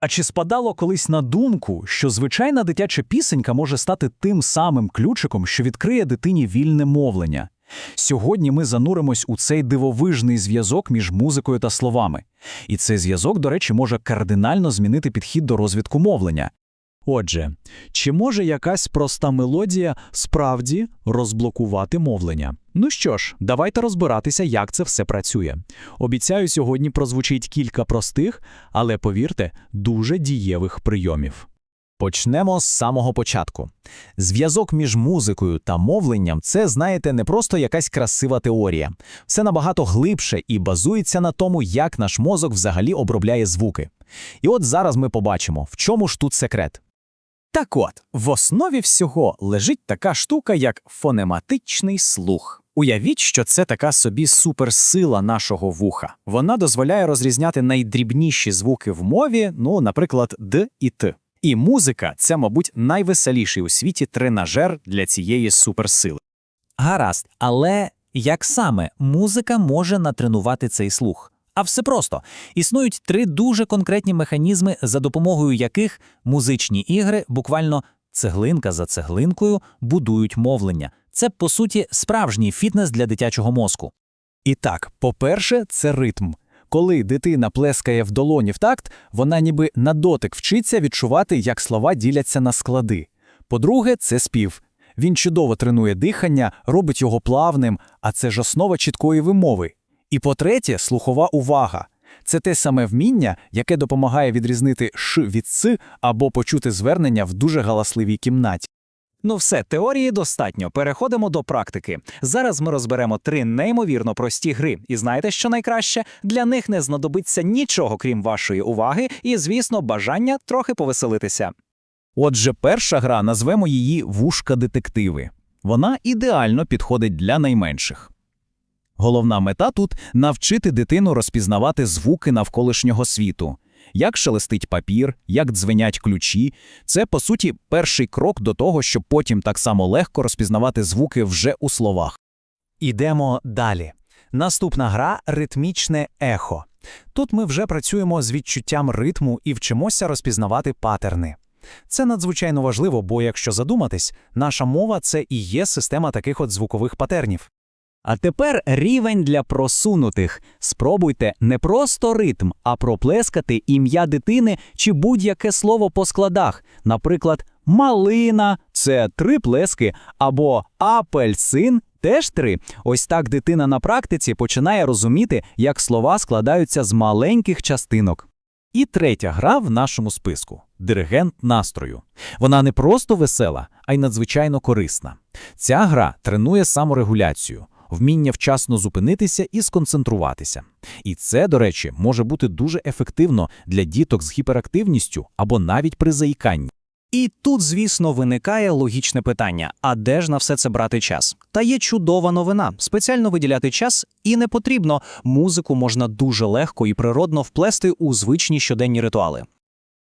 А чи спадало колись на думку, що звичайна дитяча пісенька може стати тим самим ключиком, що відкриє дитині вільне мовлення? Сьогодні ми зануримось у цей дивовижний зв'язок між музикою та словами. І цей зв'язок, до речі, може кардинально змінити підхід до розвитку мовлення. Отже, чи може якась проста мелодія справді розблокувати мовлення? Ну що ж, давайте розбиратися, як це все працює. Обіцяю, сьогодні прозвучить кілька простих, але повірте, дуже дієвих прийомів. Почнемо з самого початку. Зв'язок між музикою та мовленням це, знаєте, не просто якась красива теорія. Все набагато глибше і базується на тому, як наш мозок взагалі обробляє звуки. І от зараз ми побачимо, в чому ж тут секрет. Так от, в основі всього лежить така штука, як фонематичний слух. Уявіть, що це така собі суперсила нашого вуха. Вона дозволяє розрізняти найдрібніші звуки в мові, ну, наприклад, д і т. І музика це, мабуть, найвеселіший у світі тренажер для цієї суперсили. Гаразд, але як саме музика може натренувати цей слух? А все просто існують три дуже конкретні механізми, за допомогою яких музичні ігри буквально цеглинка за цеглинкою будують мовлення. Це по суті справжній фітнес для дитячого мозку. І так, по-перше, це ритм. Коли дитина плескає в долоні в такт, вона ніби на дотик вчиться відчувати, як слова діляться на склади. По-друге, це спів. Він чудово тренує дихання, робить його плавним, а це ж основа чіткої вимови. І по-третє, слухова увага. Це те саме вміння, яке допомагає відрізнити ш від с або почути звернення в дуже галасливій кімнаті. Ну все, теорії достатньо. Переходимо до практики. Зараз ми розберемо три неймовірно прості гри. І знаєте, що найкраще? Для них не знадобиться нічого, крім вашої уваги, і, звісно, бажання трохи повеселитися. Отже, перша гра назвемо її Вушка-детективи. Вона ідеально підходить для найменших. Головна мета тут навчити дитину розпізнавати звуки навколишнього світу. Як шелестить папір, як дзвенять ключі. Це, по суті, перший крок до того, щоб потім так само легко розпізнавати звуки вже у словах. Ідемо далі. Наступна гра ритмічне ехо. Тут ми вже працюємо з відчуттям ритму і вчимося розпізнавати патерни. Це надзвичайно важливо, бо якщо задуматись, наша мова це і є система таких от звукових патернів. А тепер рівень для просунутих. Спробуйте не просто ритм, а проплескати ім'я дитини чи будь-яке слово по складах. Наприклад, малина це три плески, або апельсин теж три. Ось так дитина на практиці починає розуміти, як слова складаються з маленьких частинок. І третя гра в нашому списку диригент настрою. Вона не просто весела, а й надзвичайно корисна. Ця гра тренує саморегуляцію, вміння вчасно зупинитися і сконцентруватися. І це, до речі, може бути дуже ефективно для діток з гіперактивністю або навіть при заїканні. І тут, звісно, виникає логічне питання: а де ж на все це брати час? Та є чудова новина. Спеціально виділяти час і не потрібно. Музику можна дуже легко і природно вплести у звичні щоденні ритуали.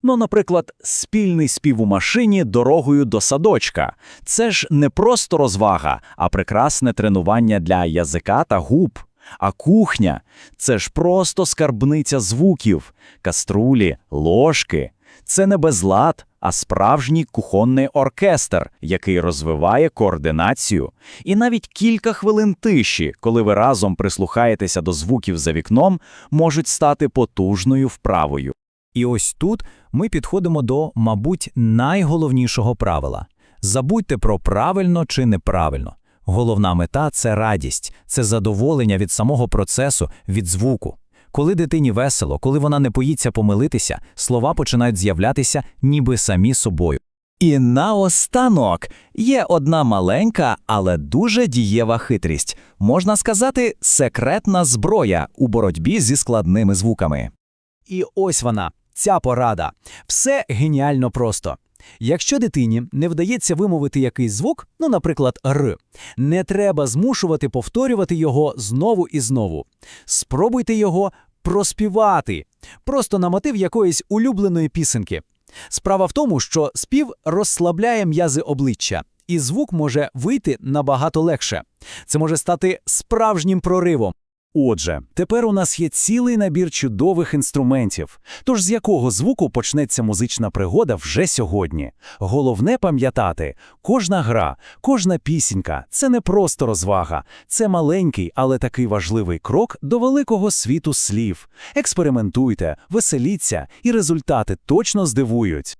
Ну, наприклад, спільний спів у машині дорогою до садочка. Це ж не просто розвага, а прекрасне тренування для язика та губ. А кухня це ж просто скарбниця звуків, каструлі, ложки. Це не безлад, а справжній кухонний оркестр, який розвиває координацію. І навіть кілька хвилин тиші, коли ви разом прислухаєтеся до звуків за вікном, можуть стати потужною вправою. І ось тут ми підходимо до, мабуть, найголовнішого правила. Забудьте про правильно чи неправильно. Головна мета це радість, це задоволення від самого процесу, від звуку. Коли дитині весело, коли вона не боїться помилитися, слова починають з'являтися ніби самі собою. І наостанок є одна маленька, але дуже дієва хитрість. Можна сказати, секретна зброя у боротьбі зі складними звуками. І ось вона, ця порада. Все геніально просто. Якщо дитині не вдається вимовити якийсь звук, ну, наприклад, р, не треба змушувати повторювати його знову і знову. Спробуйте його проспівати, просто на мотив якоїсь улюбленої пісеньки. Справа в тому, що спів розслабляє м'язи обличчя, і звук може вийти набагато легше. Це може стати справжнім проривом. Отже, тепер у нас є цілий набір чудових інструментів. Тож з якого звуку почнеться музична пригода вже сьогодні? Головне пам'ятати, кожна гра, кожна пісенька – це не просто розвага, це маленький, але такий важливий крок до великого світу слів. Експериментуйте, веселіться, і результати точно здивують.